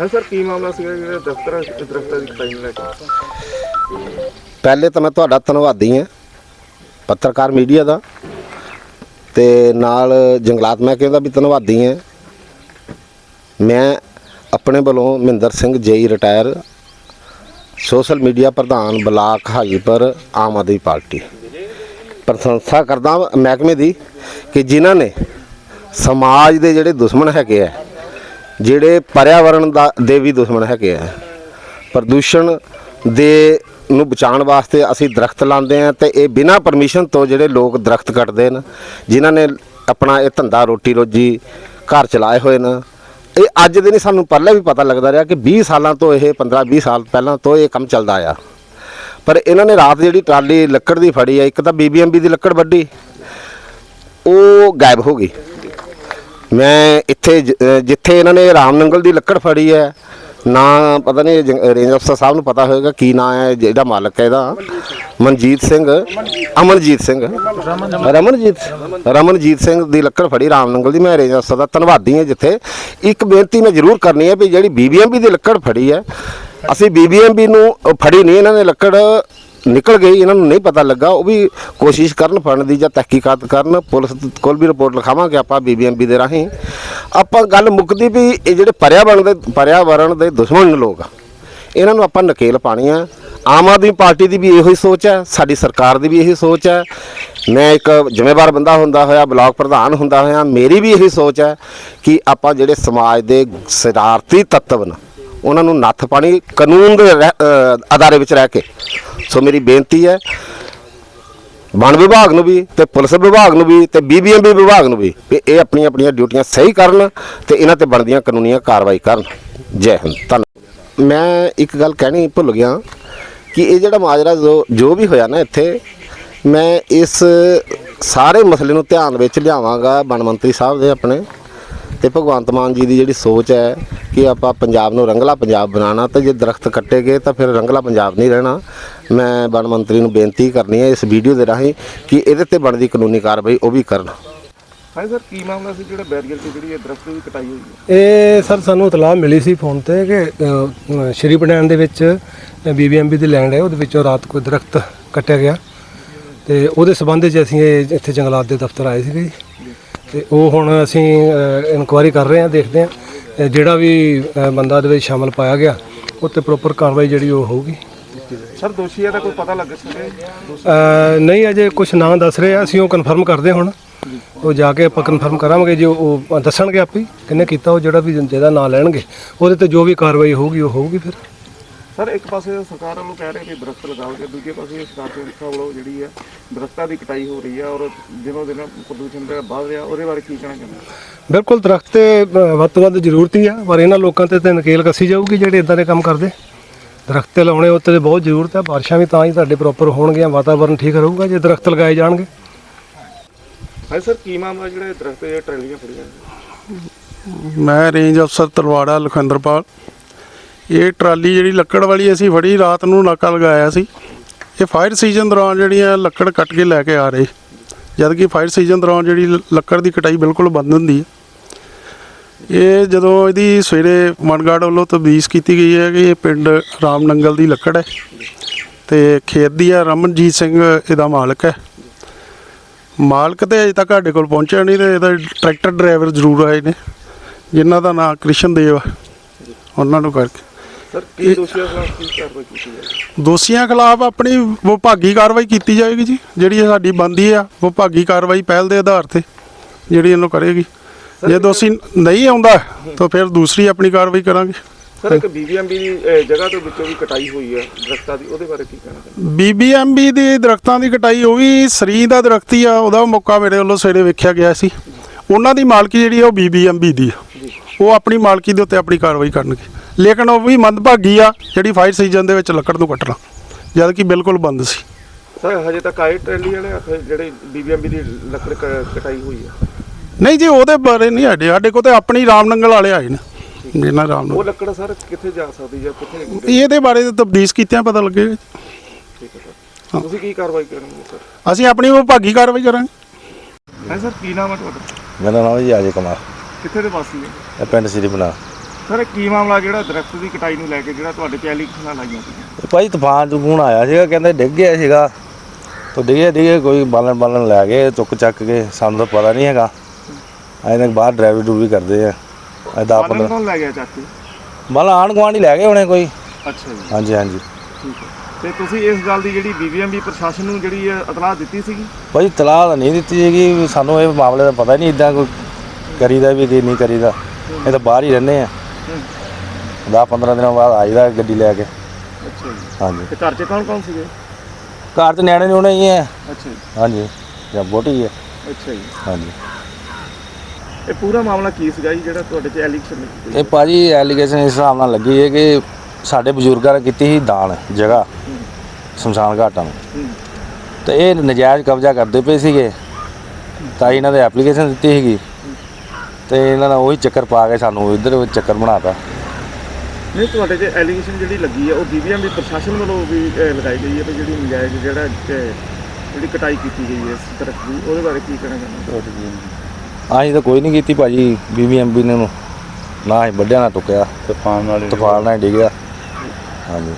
ਹਾਂ ਸਰ, ਕੀ ਮਾਮਲਾ ਸੀਗਾ ਜਿਹੜਾ ਦਫ਼ਤਰ ਦਰਖਤਾਂ ਦੀ ਕਟਾਈ ਨੂੰ ਲੈ ਕੇ ਪਹਿਲੇ ਤਾਂ ਮੈਂ ਤੁਹਾਡਾ ਧੰਨਵਾਦੀ ਹਾਂ, ਪੱਤਰਕਾਰ ਮੀਡੀਆ ਦਾ, ਤੇ ਨਾਲ ਜੰਗਲਾਤ ਮਹਿਕਮੇ ਦਾ ਵੀ ਧੰਨਵਾਦੀ ਹਾਂ। ਮੈਂ ਆਪਣੇ ਵੱਲੋਂ Mahinder Singh J E retire social media ਪ੍ਰਧਾਨ ਬਲਾਕ ਹਾਜੀਪੁਰ ਆਮ ਆਦਮੀ ਪਾਰਟੀ। ਪ੍ਰਸ਼ੰਸਾ ਕਰਦਾ ਮਹਿਕਮੇ ਦੀ ਕਿ ਜਿਨ੍ਹਾਂ ਨੇ ਸਮਾਜ ਦੇ ਜਿਹੜੇ ਦੁਸ਼ਮਣ ਹੈਗੇ ਆ ਜਿਹੜੇ ਪਰਿਆਵਰਣ ਦਾ ਦੇ ਵੀ ਦੁਸ਼ਮਣ ਹੈਗੇ ਆ। ਪ੍ਰਦੂਸ਼ਣ ਦੇ ਨੂੰ ਬਚਾਉਣ ਵਾਸਤੇ ਅਸੀਂ ਦਰਖਤ ਲਾਉਂਦੇ ਆ ਤੇ ਇਹ ਬਿਨਾਂ ਪਰਮਿਸ਼ਨ ਤੋਂ ਜਿਹੜੇ ਲੋਕ ਦਰਖਤ ਕੱਟਦੇ ਨੇ ਜਿਨ੍ਹਾਂ ਨੇ ਆਪਣਾ ਇਹ ਧੰਦਾ ਰੋਟੀ ਰੋਜੀ ਘਰ ਚਲਾਏ ਹੋਏ ਨੇ। ਇਹ ਅੱਜ ਦੇ ਨਹੀਂ, ਸਾਨੂੰ ਪਹਿਲਾਂ ਵੀ ਪਤਾ ਲੱਗਦਾ ਰਿਹਾ ਕਿ 20 ਸਾਲਾਂ ਤੋਂ ਇਹ 15 20 ਸਾਲ ਪਹਿਲਾਂ ਤੋਂ ਇਹ ਕੰਮ ਚੱਲਦਾ ਆ। ਪਰ ਇਹਨਾਂ ਨੇ ਰਾਤ ਜਿਹੜੀ ਟਰਾਲੀ, ਲੱਕੜ ਦੀ ਫੜੀ ਆ, ਇੱਕ ਤਾਂ ਬੀਬੀਐਮਬੀ ਦੀ ਲੱਕੜ ਵੱਡੀ ਉਹ ਗਾਇਬ ਹੋ ਗਈ। ਮੈਂ ਇੱਥੇ ਜ- ਅਹ ਜਿੱਥੇ ਇਹਨਾਂ ਨੇ ਰਾਮ ਨੰਗਲ ਦੀ ਲੱਕੜ ਫੜੀ ਹੈ ਨਾ ਪਤਾ ਨਹੀਂ ਜੰਗ- ਰੇਂਜ ਅਫਸਰ ਸਾਹਿਬ ਨੂੰ ਪਤਾ ਹੋਵੇਗਾ ਕੀ ਨਾਂ ਹੈ ਜਿਹੜਾ ਮਾਲਕ ਹੈ ਇਹਦਾ। ਮਨਜੀਤ ਸਿੰਘ ਅਮਨਜੀਤ ਸਿੰਘ। ਰਮਨਜੀਤ ਰਮਨਜੀਤ ਸਿੰਘ ਦੀ ਲੱਕੜ ਫੜੀ ਰਾਮ ਨੰਗਲ ਦੀ ਮੈਂ ਰੇਂਜ ਅਫਸਰ ਦਾ ਧੰਨਵਾਦੀ ਹਾਂ ਜਿੱਥੇ। ਇੱਕ ਬੇਨਤੀ ਮੈਂ ਜ਼ਰੂਰ ਕਰਨੀ ਹੈ ਵੀ ਜਿਹੜੀ ਬੀਬੀਐਮਬੀ ਦੀ ਲੱਕੜ ਫੜੀ ਹੈ ਅਸੀਂ ਬੀਬੀਐਮਬੀ ਨੂੰ ਅ, ਫੜੀ ਨਹੀਂ ਇਹਨਾਂ ਨੇ ਲੱਕੜ ਨਿਕਲ ਗਈ, ਇਹਨਾਂ ਨੂੰ ਨਹੀਂ ਪਤਾ ਲੱਗਾ। ਉਹ ਵੀ ਕੋਸ਼ਿਸ਼ ਕਰਨ, ਫੜਨ ਦੀ ਜਾਂ ਤਹਿਕੀਕਾਤ ਕਰਨ, ਪੁਲਿਸ ਕੋਲ ਵੀ ਰਿਪੋਰਟ ਲਿਖਾਵਾਂਗੇ ਆਪਾਂ ਬੀਬੀਐਮਬੀ ਦੇ ਰਾਹੀਂ। ਆਪਾਂ ਗੱਲ ਮੁੱਕਦੀ ਵੀ ਇਹ ਜਿਹੜੇ ਪਰਿਆਵਰਣ ਦੇ ਪਰਿਆਵਰਣ ਦੇ ਦੁਸ਼ਮਣ ਲੋਕ ਇਹਨਾਂ ਨੂੰ ਆਪਾਂ ਨਕੇਲ ਪਾਣੀ ਆ। ਆਮ ਆਦਮੀ ਪਾਰਟੀ ਦੀ ਵੀ ਇਹੋ ਹੀ ਸੋਚ ਹੈ ਸਾਡੀ ਸਰਕਾਰ ਦੀ ਵੀ ਇਹੀ ਸੋਚ ਹੈ ਮੈਂ ਇੱਕ ਜ਼ਿੰਮੇਵਾਰ ਬੰਦਾ ਹੁੰਦਾ ਹੋਇਆ, ਬਲਾਕ ਪ੍ਰਧਾਨ ਹੁੰਦਾ ਹੋਇਆ, ਮੇਰੀ ਵੀ ਇਹੀ ਸੋਚ ਹੈ ਕਿ ਆਪਾਂ ਜਿਹੜੇ ਸਮਾਜ ਦੇ ਸ਼ਰਾਰਤੀ ਤੱਤਵ ਨੇ ਉਹਨਾਂ ਨੂੰ ਨੱਥ ਪਾਣੀ ਕਾਨੂੰਨ ਦੇ ਰਹਿ- ਅਦਾਰੇ ਵਿੱਚ ਰਹਿ ਕੇ। ਸੋ ਮੇਰੀ ਬੇਨਤੀ ਹੈ, ਵਣ ਵਿਭਾਗ ਨੂੰ ਵੀ ਤੇ ਪੁਲਿਸ ਵਿਭਾਗ ਨੂੰ ਵੀ ਤੇ ਬੀਬੀਐਮਬੀ ਵਿਭਾਗ ਨੂੰ ਵੀ ਕਿ ਇਹ ਆਪਣੀਆਂ ਆਪਣੀਆਂ ਡਿਊਟੀਆਂ ਸਹੀ ਕਰਨ ਤੇ ਇਹਨਾਂ ਤੇ ਬਣਦੀਆਂ ਕਾਨੂੰਨੀਆਂ ਕਾਰਵਾਈ ਕਰਨ। ਜੈ ਹਿੰਦ। ਧੰਨਵਾਦ। ਮੈਂ ਇੱਕ ਗੱਲ ਕਹਿਣੀ ਭੁੱਲ ਗਿਆ ਕਿ ਇਹ ਜਿਹੜਾ ਮਾਜਰਾ ਜੋ ਜੋ ਵੀ ਹੋਇਆ ਨਾ ਇੱਥੇ, ਮੈਂ ਇਸ ਸਾਰੇ ਮਸਲੇ ਨੂੰ ਧਿਆਨ ਵਿੱਚ ਲਿਆਵਾਂਗਾ ਵਣ ਮੰਤਰੀ ਸਾਹਿਬ ਦੇ ਆਪਣੇ। ਤੇ ਭਗਵੰਤ ਮਾਨ ਜੀ ਦੀ ਜਿਹੜੀ ਸੋਚ ਹੈ ਕਿ ਆਪਾਂ ਪੰਜਾਬ ਨੂੰ ਰੰਗਲਾ ਪੰਜਾਬ ਬਣਾਉਣਾ ਤੇ ਜੇ ਦਰਖਤ ਕੱਟੇ ਗਏ ਤਾਂ ਫਿਰ ਰੰਗਲਾ ਪੰਜਾਬ ਨਹੀਂ ਰਹਿਣਾ। ਮੈਂ ਵਣ ਮੰਤਰੀ ਨੂੰ ਬੇਨਤੀ ਕਰਨੀ ਹੈ ਇਸ ਵੀਡੀਓ ਦੇ ਰਾਹੀਂ ਕਿ ਇਹਦੇ ਤੇ ਬਣਦੀ ਕਾਨੂੰਨੀ ਕਾਰਵਾਈ ਉਹ ਵੀ ਕਰਨ। ਹਾਂ ਸਰ ਕੀ ਮਾਮਲਾ ਸੀ ਜਿਹੜਾ ਬੈਰੀਅਰ ਤੇ ਜਿਹੜੀ ਇਹ ਦਰਖਤ ਦੀ ਕਟਾਈ ਹੋਈ ਹੈ? ਇਹ ਸਰ ਸਾਨੂੰ ਇਤਲਾਹ ਮਿਲੀ ਸੀ ਫੋਨ ਤੇ ਕਿ ਸ਼੍ਰੀ ਪਟਿਆਣ ਦੇ ਵਿੱਚ ਬੀਬੀਐਮਬੀ ਦੀ ਲੈਂਡ ਹੈ ਉਹਦੇ ਵਿੱਚੋਂ ਰਾਤ ਕੋਈ ਦਰਖਤ ਕੱਟਿਆ ਗਿਆ। ਤੇ ਉਹਦੇ ਸਬੰਧ ਵਿੱਚ ਅਸੀਂ ਇਹ ਇੱਥੇ ਜੰਗਲਾਤ ਦੇ ਦਫ਼ਤਰ ਆਏ ਸੀਗੇ ਜੀ। ਤੇ ਉਹ ਹੁਣ ਅਸੀਂ ਇਨਕੁਆਇਰੀ ਕਰ ਰਹੇ ਹਾਂ ਦੇਖਦੇ ਹਾਂ ਜਿਹੜਾ ਵੀ ਬੰਦਾ ਦੇ ਵਿੱਚ ਸ਼ਾਮਲ ਪਾਇਆ ਗਿਆ ਉਹ ਤੇ ਪ੍ਰੋਪਰ ਕਾਰਵਾਈ ਜਿਹੜੀ ਉਹ ਹੋਊਗੀ। ਸਰ ਦੋਸ਼ੀਆਂ ਦਾ ਕੋਈ ਪਤਾ ਲੱਗ ਸਕੇ? ਨਹੀਂ ਅਜੇ ਕੁਝ ਨਾਂ ਦੱਸ ਰਹੇ ਆ ਅਸੀਂ ਉਹ ਕਨਫਰਮ ਕਰਦੇ ਹੁਣ। ਉਹ ਜਾ ਕੇ ਆਪਾਂ ਕਨਫਰਮ ਕਰਾਂਗੇ ਜੋ ਉਹ ਦੱਸਣਗੇ ਆਪੇ ਕਿੰਨੇ ਕੀਤਾ ਉਹ ਜਿਹੜਾ ਵੀ ਜਿਹਦਾ ਨਾਂ ਲੈਣਗੇ। ਉਹਦੇ ਤੇ ਜੋ ਵੀ ਕਾਰਵਾਈ ਹੋਊਗੀ ਉਹ ਹੋਊਗੀ ਫਿਰ। ਸਰ ਇੱਕ ਪਾਸੇ ਸਰਕਾਰ ਵੱਲੋਂ ਕਹਿ ਰਹੇ ਕਿ ਦਰਖਤ ਲਗਾਓਗੇ ਦੂਜੇ ਪਾਸੇ ਸਰਕਾਰ ਦੇ ਵੱਲੋਂ ਜਿਹੜੀ ਹੈ ਦਰਖਤਾਂ ਦੀ ਕਟਾਈ ਹੋ ਰਹੀ ਹੈ ਔਰ ਦਿਨੋਂ ਦਿਨ ਪ੍ਰਦੂਸ਼ਣ ਜਿਹੜਾ ਵੱਧ ਰਿਹਾ ਉਹਦੇ ਬਾਰੇ ਕੀ ਕਹਿਣਾ ਚਾਹੁੰਦੇ ਹੋ? ਬਿਲਕੁਲ ਦਰਖਤ ਤੇ ਅ, ਵੱਧ ਤੋਂ ਵੱਧ ਜ਼ਰੂਰਤ ਹੀ ਆ ਪਰ ਇਹਨਾਂ ਲੋਕਾਂ ਤੇ ਤੇ ਨਕੇਲ ਕੱਸੀ ਜਾਊਗੀ ਜਿਹੜੇ ਇਦਾਂ ਦੇ ਕੰਮ ਕਰਦੇ ਦਰਖਤ ਤੇ ਲਾਉਣੇ ਉੱਤੇ ਤੇ ਬਹੁਤ ਜ਼ਰੂਰਤ ਹੈ ਬਾਰਿਸ਼ਾਂ ਵੀ ਤਾਂ ਹੀ ਤੁਹਾਡੇ ਪ੍ਰੋਪਰ ਹੋਣਗੀਆਂ ਵਾਤਾਵਰਨ ਠੀਕ ਰਹੂਗਾ ਜੇ ਦਰਖਤ ਲਗਾਏ ਜਾਣਗੇ ਹਾਂ ਸਰ ਕੀ ਮਾਮਲਾ ਜਿਹੜਾ ਇਹ ਦਰਖਤ ਦੀਆਂ ਟਰੇਲੀਆਂ ਫੜੀਆਂ? ਮੈਂ ਰੇਂਜ ਅਫਸਰ ਤਲਵਾੜਾ ਲਖਵਿੰਦਰਪਾਲ ਇਹ ਟਰਾਲੀ ਜਿਹੜੀ ਲੱਕੜ ਵਾਲੀ ਅਸੀਂ ਫੜੀ ਰਾਤ ਨੂੰ ਨਾਕਾ ਲਗਾਇਆ ਸੀ ਇਹ ਫਾਇਰ ਸੀਜ਼ਨ ਦੌਰਾਨ ਜਿਹੜੀਆਂ ਲੱਕੜ ਕੱਟ ਕੇ ਲੈ ਕੇ ਆ ਰਹੇ। ਜਦ ਕਿ ਫਾਇਰ ਸੀਜ਼ਨ ਦੌਰਾਨ ਜਿਹੜੀ ਲੱਕੜ ਦੀ ਕਟਾਈ ਬਿਲਕੁਲ ਬੰਦ ਹੁੰਦੀ ਹੈ। ਇਹ ਜਦੋਂ ਇਹਦੀ ਸਵੇਰੇ ਮਨਗਾਰਡ ਵੱਲੋਂ ਤਬਦੀਸ ਕੀਤੀ ਗਈ ਹੈ ਕਿ ਇਹ ਪਿੰਡ ਰਾਮ ਨੰਗਲ ਦੀ ਲੱਕੜ ਹੈ ਤੇ ਖੇਤ ਦੀ ਹੈ, ਰਮਨਜੀਤ ਸਿੰਘ ਇਹਦਾ ਮਾਲਕ ਹੈ। ਮਾਲਕ ਤੇ ਅਜੇ ਤੱਕ ਸਾਡੇ ਕੋਲ ਪਹੁੰਚਿਆ ਨਹੀਂ ਤੇ ਇਹਦਾ ਟਰੈਕਟਰ ਡਰਾਈਵਰ ਜ਼ਰੂਰ ਆਏ ਨੇ, ਜਿਨ੍ਹਾਂ ਦਾ ਨਾਮ ਕ੍ਰਿਸ਼ਨ ਦੇਵ ਆ ਉਹਨਾਂ ਨੂੰ ਕਰਕੇ ਸਰ ਕੀ ਦੋਸ਼ੀਆਂ ਖਿਲਾਫ ਕੀ ਕਾਰਵਾਈ ਕੀਤੀ ਜਾਵੇ ਦੋਸ਼ੀਆਂ ਖਿਲਾਫ ਆਪਣੀ ਵਿਭਾਗੀ ਕਾਰਵਾਈ ਕੀਤੀ ਜਾਏਗੀ ਜੀ। ਜਿਹੜੀ ਸਾਡੀ ਬੰਦੀ ਆ ਵਿਭਾਗੀ ਕਾਰਵਾਈ ਪਹਿਲ ਦੇ ਆਧਾਰ ਤੇ ਜਿਹੜੀ ਇਹਨੂੰ ਕਰੇਗੀ। ਜੇ ਦੋਸ਼ੀ ਨਹੀਂ ਆਉਂਦਾ ਤਾਂ ਫਿਰ ਦੂਸਰੀ ਆਪਣੀ ਕਾਰਵਾਈ ਕਰਾਂਗੇ। ਸਰ ਇੱਕ ਬੀਬੀਐਮਬੀ ਦੀ ਜਗ੍ਹਾ ਤੋਂ ਵਿੱਚੋਂ ਵੀ ਕਟਾਈ ਹੋਈ ਹੈ ਦਰਖਤਾਂ ਦੀ ਉਹਦੇ ਬਾਰੇ ਕੀ ਕਹਿਣਾ ਚਾਹੁੰਦੇ ਬੀਬੀਐਮਬੀ ਦੇ ਦਰਖਤਾਂ ਦੀ ਕਟਾਈ ਉਹ ਵੀ ਸਰੀ ਦਾ ਦਰਖਤ ਹੀ ਆ ਉਹਦਾ ਮੌਕਾ ਮੇਰੇ ਵੱਲੋਂ ਸਵੇਰੇ ਵੇਖਿਆ ਗਿਆ ਸੀ। ਉਹਨਾਂ ਦੀ ਮਾਲਕੀ ਜਿਹੜੀ ਉਹ ਬੀਬੀਐਮਬੀ ਦੀ ਆ। ਉਹ ਆਪਣੀ ਮਾਲਕੀ ਦੇ ਉੱਤੇ ਆਪਣੀ ਕਾਰਵਾਈ ਕਰਨਗੇ। ਲੇਕਿਨ ਉਹ ਵੀ ਮੰਦਭਾਗੀ ਆ ਜਿਹੜੀ ਫਾਇਰ ਸੀਜ਼ਨ ਦੇ ਵਿੱਚ ਲੱਕੜ ਨੂੰ ਕੱਟਣਾ। ਜਦ ਕਿ ਬਿਲਕੁਲ ਬੰਦ ਸੀ। ਸਰ ਹਜੇ ਤੱਕ ਆਏ ਟਰੇਲੀ ਵਾਲੇ ਜਿਹੜੇ ਬੀਬੀਐਮਬੀ ਦੀ ਲੱਕੜ ਕਟਾਈ ਹੋਈ ਹੈ ਨਹੀਂ ਜੀ ਉਹਦੇ ਬਾਰੇ ਨਹੀਂ ਸਾਡੇ ਸਾਡੇ ਕੋਲ ਤੇ ਆਪਣੀ ਰਾਮਨੰਗਲ ਵਾਲੇ ਆਏ ਨੇ। ਜਿਹਨਾਂ ਰਾਮ ਉਹ ਲੱਕੜ ਸਰ ਕਿੱਥੇ ਜਾ ਸਕਦੀ ਜਾਂ ਕਿੱਥੇ ਇਹਦੇ ਬਾਰੇ ਤਾਂ ਤਬਦੀਸ ਕੀਤਿਆਂ ਪਤਾ ਲੱਗੇਗਾ ਠੀਕ ਹੈ ਸਰ। ਤੁਸੀਂ ਕੀ ਕਾਰਵਾਈ ਕਰੋਗੇ ਸਰ? ਅਸੀਂ ਆਪਣੀ ਵਿਭਾਗੀ ਕਾਰਵਾਈ ਕਰਾਂਗੇ। ਹੈ ਸਰ ਕੀ ਨਾਮ ਹੈ ਤੁਹਾਡਾ? ਮੇਰਾ ਨਾਮ ਜੀ ਅਜੇ ਕੁਮਾਰ। ਕਿੱਥੇ ਦੇ ਵਾਸੀ ਹੈ? ਇਹ ਪਿੰਡ ਸ੍ਰੀ ਬਨਾ ਸਰ ਕੀ ਮਾਮਲਾ ਜਿਹੜਾ ਦਰਖਤ ਦੀ ਕਟਾਈ ਨੂੰ ਲੈ ਕੇ ਜਿਹੜਾ ਤੁਹਾਡੇ ਤੇ ਐਲੀਗੇਸ਼ਨਾਂ ਲਾਈਆਂ ਸੀ ਭਾਈ ਤੂਫਾਨ ਤੂਫਾਨ ਆਇਆ ਸੀਗਾ ਕਹਿੰਦੇ ਡਿੱਗ ਗਿਆ ਸੀਗਾ। ਤੋ ਡਿੱਗੇ ਡਿੱਗੇ ਕੋਈ ਬਾਲਣ ਬਾਲਣ ਲੈ ਗਏ ਚੁੱਕ ਚੱਕ ਕੇ ਸਾਨੂੰ ਤਾਂ ਪਤਾ ਨਹੀਂ ਹੈਗਾ। ਅਜੇ ਤੱਕ ਬਾਹਰ ਡਰਾਈਵਰ ਡੂਵੀ ਕਰਦੇ ਆ। ਅਜੇ ਦਸ ਬਾਲਣ 15 ਕੌਣ ਲੈ ਗਿਆ ਕੇ ਬਾਲਣ ਆਣ ਗੁਆਂਢੀ ਲੈ ਗਏ ਹੋਣੇ ਕੋਈ। ਅੱਛਾ ਜੀ। ਹਾਂਜੀ ਹਾਂਜੀ। ਠੀਕ ਹੈ। ਤੇ ਤੁਸੀਂ ਇਸ ਗੱਲ ਦੀ ਜਿਹੜੀ ਬੀਬੀਐਮਬੀ ਪ੍ਰਸ਼ਾਸਨ ਨੂੰ ਜਿਹੜੀ ਇਤਲਾਹ ਦਿੱਤੀ ਸੀਗੀ? ਭਾਈ ਤਲਾਹ ਤਾਂ ਨਹੀਂ ਦਿੱਤੀ ਵੀ ਸਾਨੂੰ ਇਹ ਮਾਮਲੇ ਦਾ ਪਤਾ ਨਹੀਂ ਇਦਾਂ ਕੋਈ ਕਰੀਦਾ ਵੀ ਕੀ ਨਹੀਂ ਕਰੀਦਾ। ਇਹ ਤਾਂ ਬਾਹਰ ਹੀ ਰਹਿੰਦੇ ਆ। 10 15 ਦਿਨਾਂ ਬਾਅਦ ਆਈਦਾ ਗੱਡੀ ਲੈ ਕੇ। ਅੱਛਾ ਜੀ। ਹਾਂਜੀ। ਤੇ ਘਰ 'ਚ ਕੌਣ ਕੌਣ ਸੀਗੇ? ਘਰ ਤੇ ਨਿਆਣੇ ਨੂੰ ਹੀ ਹੈ। ਅੱਛਾ ਜੀ। ਹਾਂਜੀ। ਜਾਂ ਬੋਟੀ ਹੈ। ਅੱਛਾ ਜੀ। ਹਾਂਜੀ। ਇਹ ਪੂਰਾ ਮਾਮਲਾ ਕੀ ਸੀਗਾ ਜੀ ਜਿਹੜਾ ਤੁਹਾਡੇ ਤੇ ਐਲੀਗੇਸ਼ਨ ਲੱਗੀ ਇਹ ਭਾਜੀ ਐਲੀਗੇਸ਼ਨ ਇਸ ਹਿਸਾਬ ਨਾਲ ਲੱਗੀ ਹੈ ਕਿ ਸਾਡੇ ਬਜ਼ੁਰਗਾਂ ਨੇ ਕੀਤੀ ਸੀ ਦਾਨ ਜਗ੍ਹਾ ਸ਼ਮਸ਼ਾਨ ਘਾਟਾਂ ਨੂੰ। ਤੇ ਇਹ ਨਜਾਇਜ਼ ਕਬਜ਼ਾ ਕਰਦੇ ਪਏ ਸੀਗੇ। ਤਾਂ ਇਹਨਾਂ ਦੇ ਐਪਲੀਕੇਸ਼ਨ ਦਿੱਤੀ ਸੀਗੀ। ਤੇ ਇਹਨਾਂ ਨੇ ਉਹੀ ਚੱਕਰ ਪਾ ਕੇ ਸਾਨੂੰ ਇੱਧਰ ਚੱਕਰ ਬਣਾਤਾ। ਨਹੀਂ ਤੁਹਾਡੇ ਤੇ ਐਲੀਗੇਸ਼ਨ ਜਿਹੜੀ ਲੱਗੀ ਹੈ ਉਹ ਬੀਬੀਐਮਬੀ ਪ੍ਰਸ਼ਾਸਨ ਵੱਲੋਂ ਵੀ ਅਹ, ਲਗਾਈ ਗਈ ਹੈ ਤੇ ਜਿਹੜੀ ਨਜਾਇਜ਼ ਜਿਹੜਾ ਅਹ, ਜਿਹੜੀ ਕਟਾਈ ਕੀਤੀ ਗਈ ਹੈ ਇਸ ਦਰਖਤ ਦੀ ਉਹਦੇ ਬਾਰੇ ਕੀ ਕਹਿਣਾ ਚਾਹੁੰਦੇ ਅਸੀਂ ਤਾਂ ਕੋਈ ਨਹੀਂ ਕੀਤੀ ਭਾਜੀ ਬੀਬੀਐਮਬੀ ਨੇ ਨੂੰ। ਨਾ ਹੀ ਵੱਡਿਆਂ ਨਾਲ ਟੁੱਕਿਆ ਤੂਫਾਨ ਵਾਲੇ ਤੂਫਾਨ ਨਾਲ ਹੀ ਡਿੱਗਿਆ। ਹਾਂਜੀ।